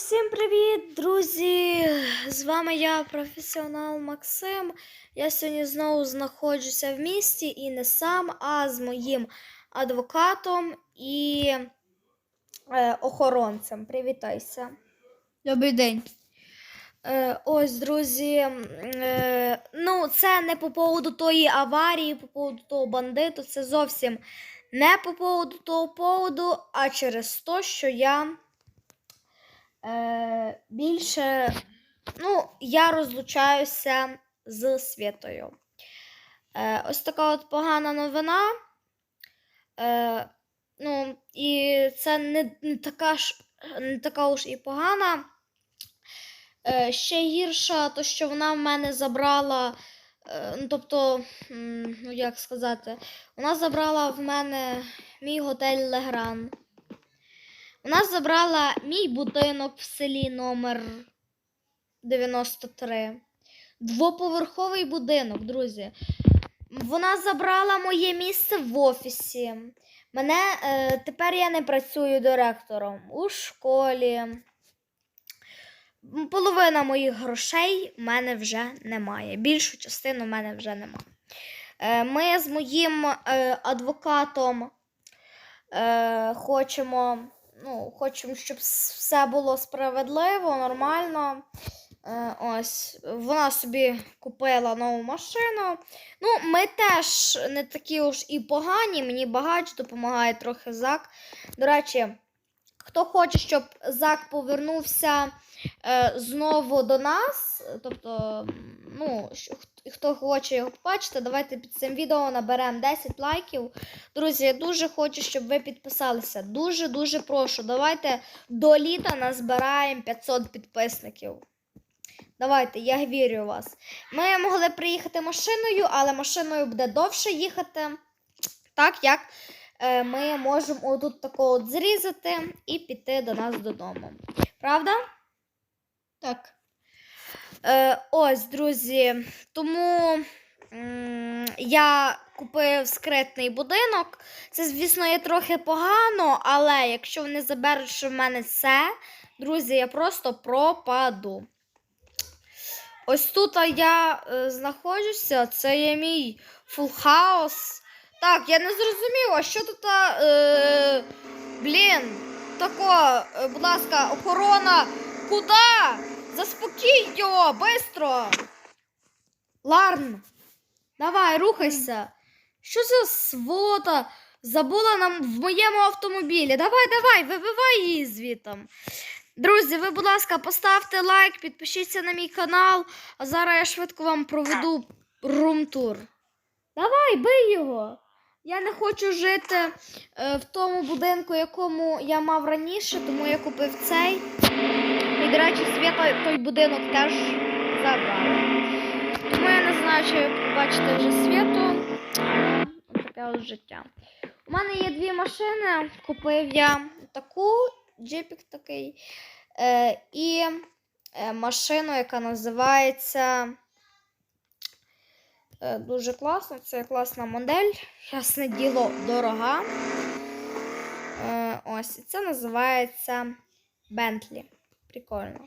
всім привіт, друзі! З вами я, професіонал Максим. Я сьогодні знову знаходжуся в місті і не сам, а з моїм адвокатом і е, охоронцем. Привітайся. Добрий день. Е, ось, друзі. Е, ну, це не по поводу тої аварії, по поводу того бандиту. Це зовсім не по поводу того поводу, а через те, що я е, більше. Ну, я розлучаюся з Світою. Е, ось така от погана новина. Е, ну, і це не, не, така ж, не така уж і погана. Е, ще гірша, то що вона в мене забрала. е, Ну, тобто, ну як сказати, вона забрала в мене мій готель Легран. Вона забрала мій будинок в селі номер 93. Двоповерховий будинок, друзі. Вона забрала моє місце в офісі. Мене е, тепер я не працюю директором у школі. Половина моїх грошей в мене вже немає. Більшу частину в мене вже немає. Е, Ми з моїм е, адвокатом е, хочемо, ну, хочемо, щоб все було справедливо, нормально. Е, Ось, вона собі купила нову машину. Ну, ми теж не такі уж і погані, мені багач допомагає трохи Зак. До речі, хто хоче, щоб Зак повернувся е, знову до нас, тобто, ну, хто хоче його побачити, давайте під цим відео наберемо 10 лайків. Друзі, я дуже хочу, щоб ви підписалися. Дуже-дуже прошу. Давайте до літа назбираємо 500 підписників. Давайте, я вірю в вас. Ми могли приїхати машиною, але машиною буде довше їхати. Так як е, ми можемо отут тако зрізати і піти до нас додому. Правда? Так. Е, ось, друзі. Тому м, я купив скритний будинок. Це, звісно, є трохи погано, але якщо вони заберуть, що в мене все, друзі, я просто пропаду. Ось тут я е, знаходжуся, це є мій фул хаус. Так, я не зрозуміла, що тут. Е, блін, тако, е, будь ласка, охорона. Куди? Заспокій його, бистро. Ларн, давай, рухайся. Що за сволота забула нам в моєму автомобілі? Давай, давай, вибивай її звітом. Друзі, ви, будь ласка, поставте лайк, підпишіться на мій канал, а зараз я швидко вам проведу рум-тур. Давай, бий його. Я не хочу жити е, в тому будинку, якому я мав раніше, тому я купив цей. До речі, Свята той будинок теж забрала. Тому я не знаю, чи ви побачите вже світу. Таке от життя. У мене є дві машини. Купив я таку, джипік такий. Е, і е, машину, яка називається. Е, дуже класно. Це класна модель. Ясне діло, дорога. Е, ось, і це називається Bentley. Прикольно.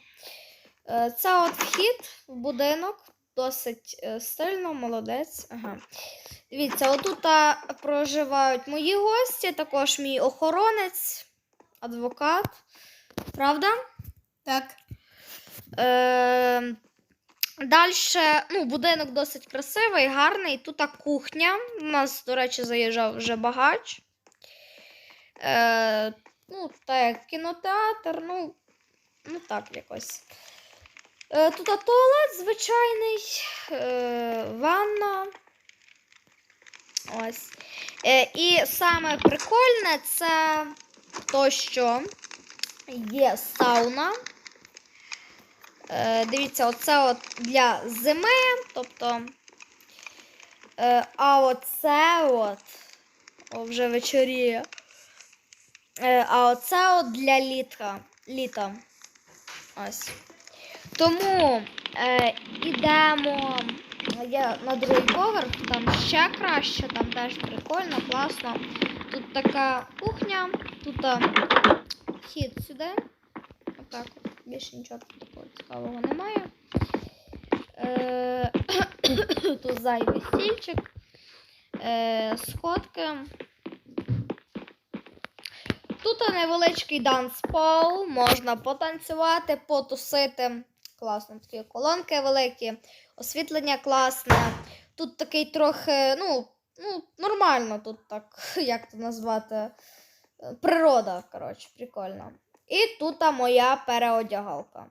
Е, Це от вхід в будинок. Досить е, стильно, молодець. Ага. Дивіться, отут проживають мої гості, також мій охоронець, адвокат. Правда? Так. Е, Далі, ну, будинок досить красивий, гарний. Тут кухня. У нас, до речі, заїжджав вже багач. Е, ну, так, кінотеатр, ну, ну так якось. Е, тут туалет звичайний, е, ванна. Ось. Е, і саме прикольне це то, що є сауна. Е, дивіться, оце от для зими. Тобто. Е, а оце от. О, вже вечоріє. Е, а оце от для літа. літа. Ось. Тому е, ідемо я на другий поверх, там ще краще, там теж прикольно, класно. Тут така кухня, тут а, вхід сюди. Отак от. Більше нічого такого цікавого немає. Е, тут зайвий стільчик. Е, сходки. Тут невеличкий данспол, можна потанцювати, потусити. Класно, такі колонки великі, освітлення класне. Тут такий трохи, ну, ну, нормально тут так, як це назвати. Природа, коротше, прикольно. І тут моя переодягалка.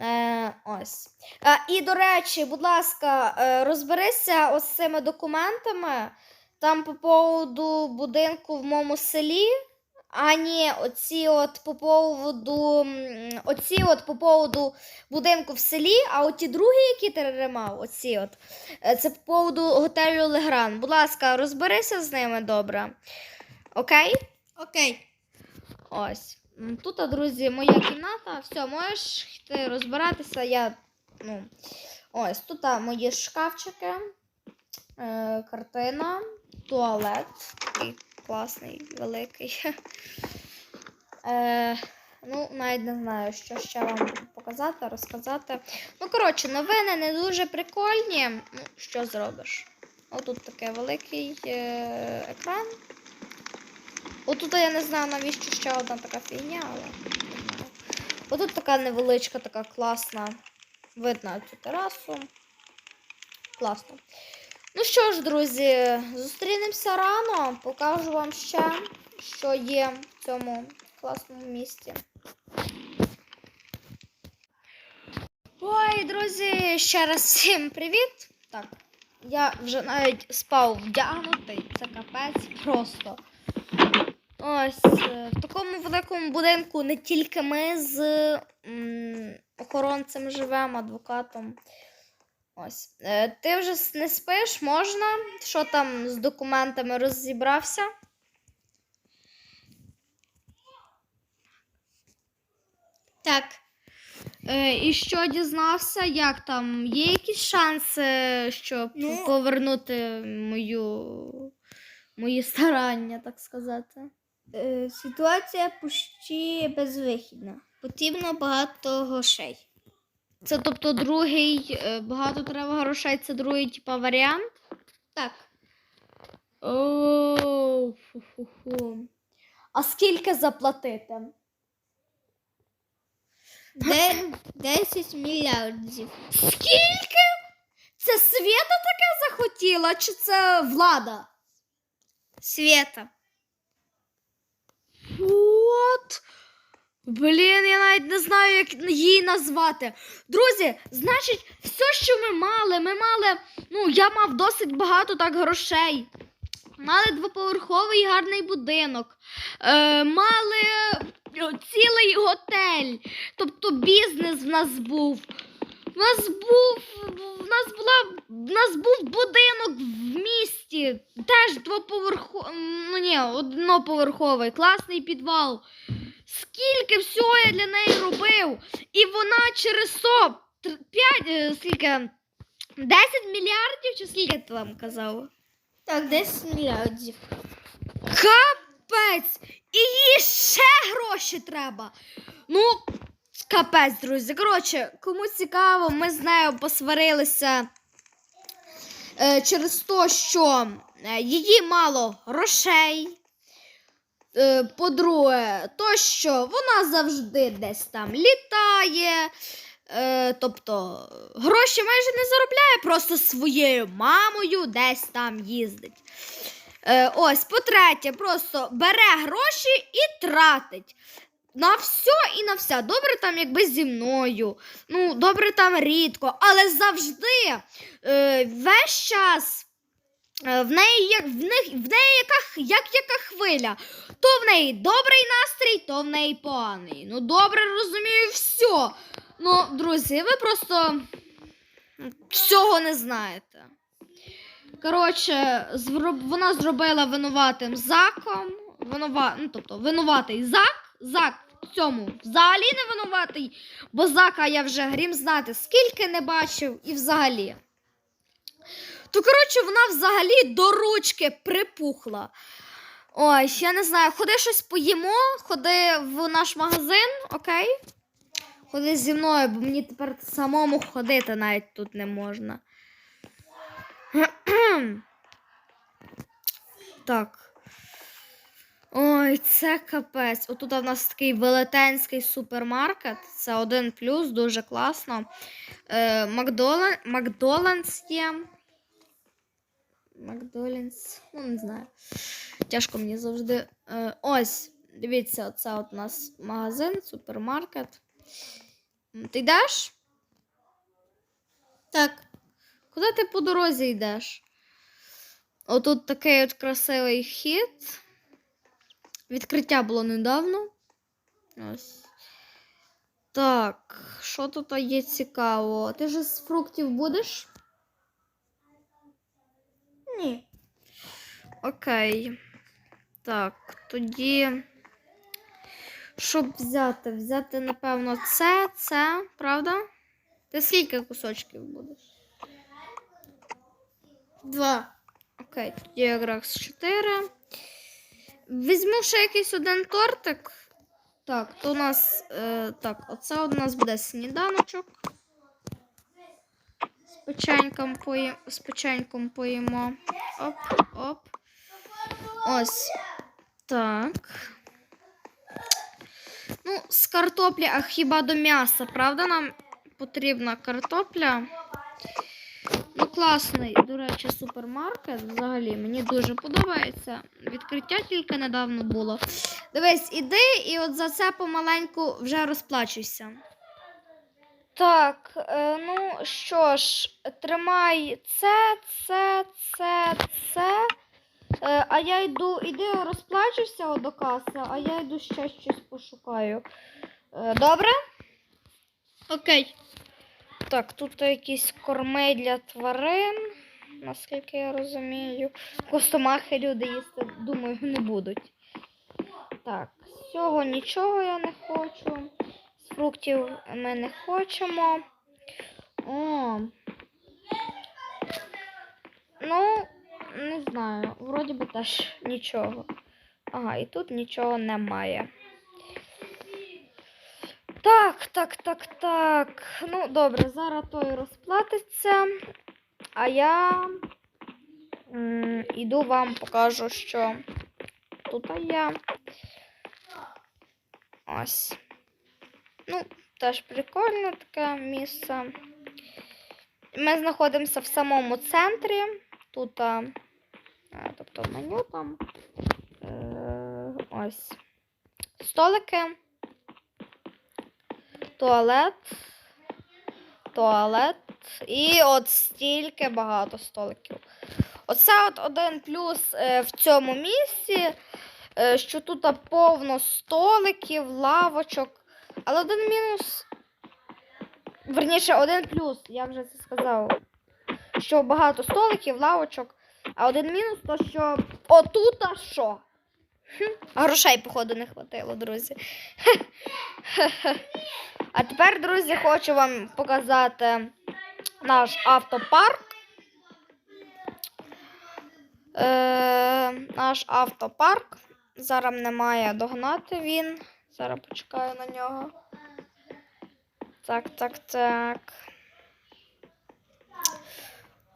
Е, ось. Е, і, до речі, будь ласка, е, розберися ось цими документами. Там по поводу будинку в моєму селі. А ні, оці от по поводу, оці от по поводу будинку в селі, а оті другі, які ти ремав, оці от, е, це по поводу готелю Легран. Будь ласка, розберися з ними добре. Окей? Окей. Ось. Тут, друзі, моя кімната. Все, можеш йти розбиратися. Я, ну, ось, тут мої шкафчики, е, картина, туалет. Такий класний, великий. Е, ну, навіть не знаю, що ще вам показати, розказати. Ну, коротше, новини не дуже прикольні. Ну, що зробиш? Отут такий великий е, екран. Отут я не знаю, навіщо ще одна така фігня, але. Отут така невеличка, така класна. Видно цю терасу. Класно. Ну що ж, друзі, зустрінемося рано. Покажу вам ще, що є в цьому класному місті. Ой, друзі, ще раз всім привіт. Так, я вже навіть спав вдягнутий. Це капець просто. Ось е, в такому великому будинку не тільки ми з м, охоронцем живемо, адвокатом. Ось. Е, Ти вже не спиш, можна? Що там з документами розібрався? Так. Е, і що дізнався? Як там? Є якісь шанси, щоб Ну- повернути мою, мої старання, так сказати? Е, ситуація почти безвихідна. Потрібно багато грошей. Це тобто другий, е, багато треба грошей, це другий, типа, варіант? Так. Оу, фу-фу-фу. А скільки заплатити? Де 10 мільярдів. Скільки? Це Свята таке захотіла, чи це влада? Свята. От. Блін, я навіть не знаю, як її назвати. Друзі, значить, все, що ми мали, ми мали. Ну, я мав досить багато так грошей. Мали двоповерховий гарний будинок, е, мали е, цілий готель, тобто бізнес в нас був. В нас був, в нас була, в нас був будинок в місті, теж двоповерховий, ну ні, одноповерховий, класний підвал. Скільки всього я для неї робив? І вона через то 5, скільки? 10 мільярдів чи скільки ти там казав? Так, 10 мільярдів. Капець! І їй ще гроші треба. Ну, капець, друзі. Коротше, кому цікаво, ми з нею посварилися е, через те, що е, її мало грошей. Е, по-друге, то, що вона завжди десь там літає. Е, тобто гроші майже не заробляє, просто своєю мамою десь там їздить. Е, ось, по-третє, просто бере гроші і тратить. На все і на все. Добре там, якби зі мною. Ну, добре там рідко, але завжди е, весь час. Е, В неї, як, в, них, в неї яка, як яка хвиля. То в неї добрий настрій, то в неї поганий. Ну, добре розумію все. Ну, друзі, ви просто всього не знаєте. Коротше, зроб- вона зробила винуватим заком. Винува... Ну, тобто, винуватий зак. Зак в цьому взагалі не винуватий, бо зака я вже грім знати, скільки не бачив і взагалі. То, коротше, вона взагалі до ручки припухла. Ой, ще не знаю. Ходи щось поїмо, ходи в наш магазин, окей? Ходи зі мною, бо мені тепер самому ходити навіть тут не можна. Так. Ой, це капець. Отут у нас такий велетенський супермаркет. Це один плюс, дуже класно. Е, Макдолан... Макдоландс є. Макдоландс. Ну, не знаю. Тяжко мені завжди. Е, ось, дивіться, оце от у нас магазин, супермаркет. Ти йдеш? Так. Куди ти по дорозі йдеш? Отут такий от красивий хід. Відкриття було недавно. Ось. Так, що тут є цікаво? Ти ж з фруктів будеш? Ні. Окей. Так, тоді. Щоб взяти? Взяти, напевно, це, це, правда? Ти скільки кусочків будеш? Два. Окей, тоді якраз 4. Візьму ще якийсь один тортик. Так, то у нас. Е, так, оце у нас буде сніданочок. Печеньком, поїм, з печеньком поїмо. Оп, оп. Ось. Так. Ну, з картоплі, а хіба до м'яса, правда, нам потрібна картопля? Ну, класний, до речі, супермаркет. Взагалі, мені дуже подобається. Відкриття тільки недавно було. Дивись, іди і от за це помаленьку вже розплачуйся. Так, е, ну що ж, тримай це, це, це, це. Е, а я йду, іди розплачуйся от до каси, а я йду ще щось пошукаю. Е, добре? Окей. Так, тут якісь корми для тварин, наскільки я розумію. Костомахи люди їсти, думаю, не будуть. Так, з цього нічого я не хочу. Фруктів ми не хочемо. О. Ну, не знаю, вроді би теж нічого. Ага, і тут нічого немає. Так, так, так, так. Ну, добре, зараз той розплатиться. А я м, іду вам покажу, що тут є. Ось. Ну, теж прикольне таке місце. Ми знаходимося в самому центрі. Тут, а, е, тобто меню там. Е, ось. Столики туалет, туалет і от стільки багато столиків. Оце от один плюс е, в цьому місці, е, що тут повно столиків, лавочок. Але один мінус. Верніше, один плюс, я вже це сказав. Що багато столиків, лавочок. А один мінус то, що отут а що? Грошей, походу, не хватило, друзі. А тепер, друзі, хочу вам показати наш автопарк. Е, наш автопарк. Зараз немає догнати він. Зараз почекаю на нього. Так, так, так.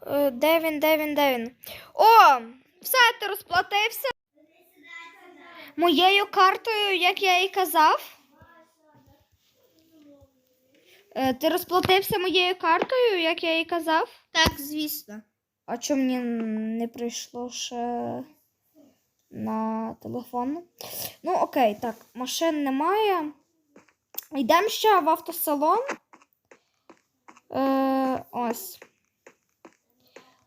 Е, де він, де він, де він? О! Все, ти розплатився. Моєю картою, як я і казав. Е, Ти розплатився моєю картою, як я і казав? Так, звісно. А чому мені не прийшло ще на телефон? Ну, окей, так, машин немає. Йдемо ще в автосалон. Е, ось.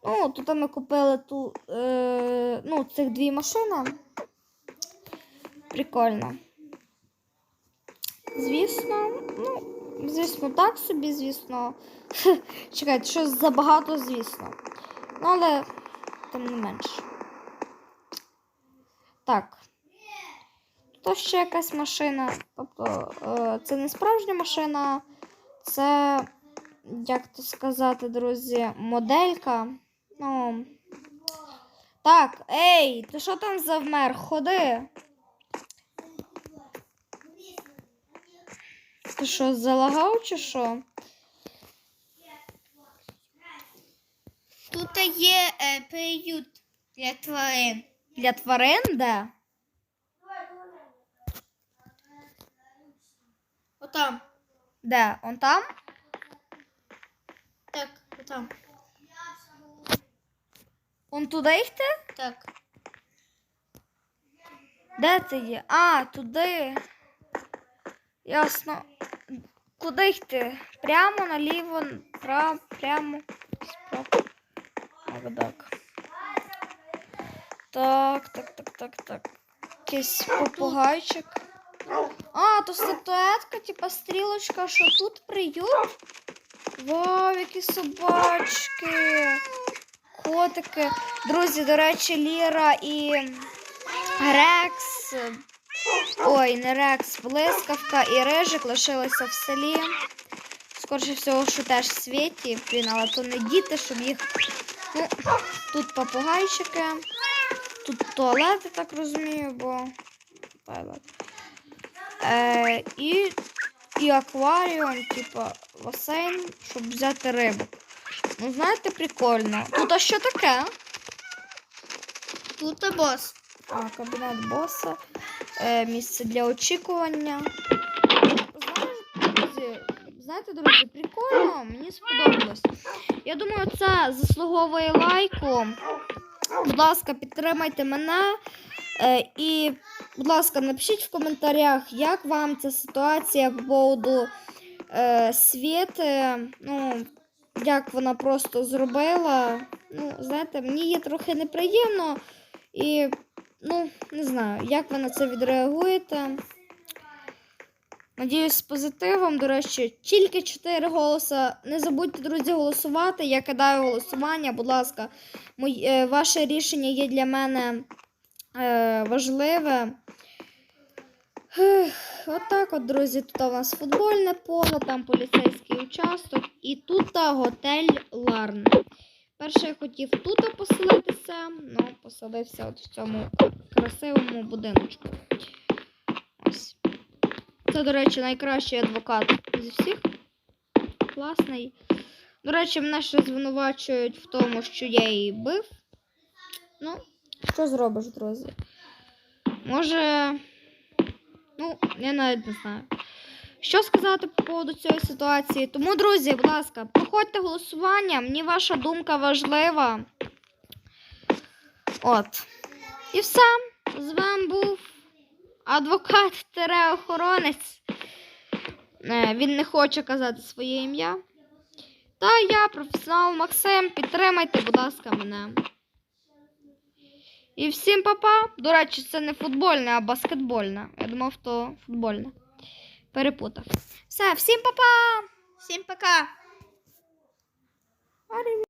Ну, тут ми купили ту, е, ну, цих дві машини. Прикольно. Звісно, ну, звісно, так собі, звісно. Чекайте, щось забагато, звісно. Ну, але тим не менше. Так. Тут ще якась машина. Тобто, е, це не справжня машина, це, як то сказати, друзі, моделька. Ну, Так, ей, ти що там завмер? Ходи. Ти що, залагав чи що? Тут є е, приют для тварин. Для тварин де? Отам. Де? Он там? Так, отам. Он туди йти? Так. Де ти є? А, туди. Ясно. Куди йти? Прямо, наліво, право, прямо, справа. Так. Так, так, так, так, так. Якийсь попугайчик. А, то статуетка, типа стрілочка, що тут приют. Вау, які собачки. Котики. Друзі, до речі, Ліра і Рекс. Ой, не Рекс, блискавка і Рижик лишилися в селі. Скоріше всього, що теж світі, блін, але то не діти, щоб їх. Ну, тут попугайчики, тут туалет, я так розумію, бо. Е, і, і акваріум, типа басейн, щоб взяти рибу. Ну, знаєте, прикольно. Тут а що таке? Тут бос. А, кабінет боса, е, місце для очікування. Друзі, знаєте, друзі, прикольно, мені сподобалось. Я думаю, це заслуговує лайку. Будь ласка, підтримайте мене. Е, і, будь ласка, напишіть в коментарях, як вам ця ситуація по поводу е, Світи. Ну, як вона просто зробила. Ну, знаєте, мені є трохи неприємно. І Ну, не знаю, як ви на це відреагуєте. Надіюсь, з позитивом. До речі, тільки 4 голоса. Не забудьте, друзі, голосувати. Я кидаю голосування. Будь ласка, мої, е, ваше рішення є для мене е, важливе. Отак от, друзі, тут у нас футбольне поле, там поліцейський участок і тут готель Ларн. Перше я хотів тут поселитися, але поселився от в цьому красивому будиночку. Це, до речі, найкращий адвокат зі всіх. Класний. До речі, мене ще звинувачують в тому, що я її бив. Ну, що зробиш, друзі? Може. Ну, я навіть не знаю. Що сказати по поводу цієї ситуації? Тому, друзі, будь ласка, проходьте голосування, мені ваша думка важлива. От. І все. З вами був адвокат-охоронець. Е, Він не хоче казати своє ім'я. Та я, професіонал Максим. Підтримайте, будь ласка, мене. І всім па-па. До речі, це не футбольне, а баскетбольне. Я думав, то футбольне. Перепутав. Все, всім па-па! Всім пока.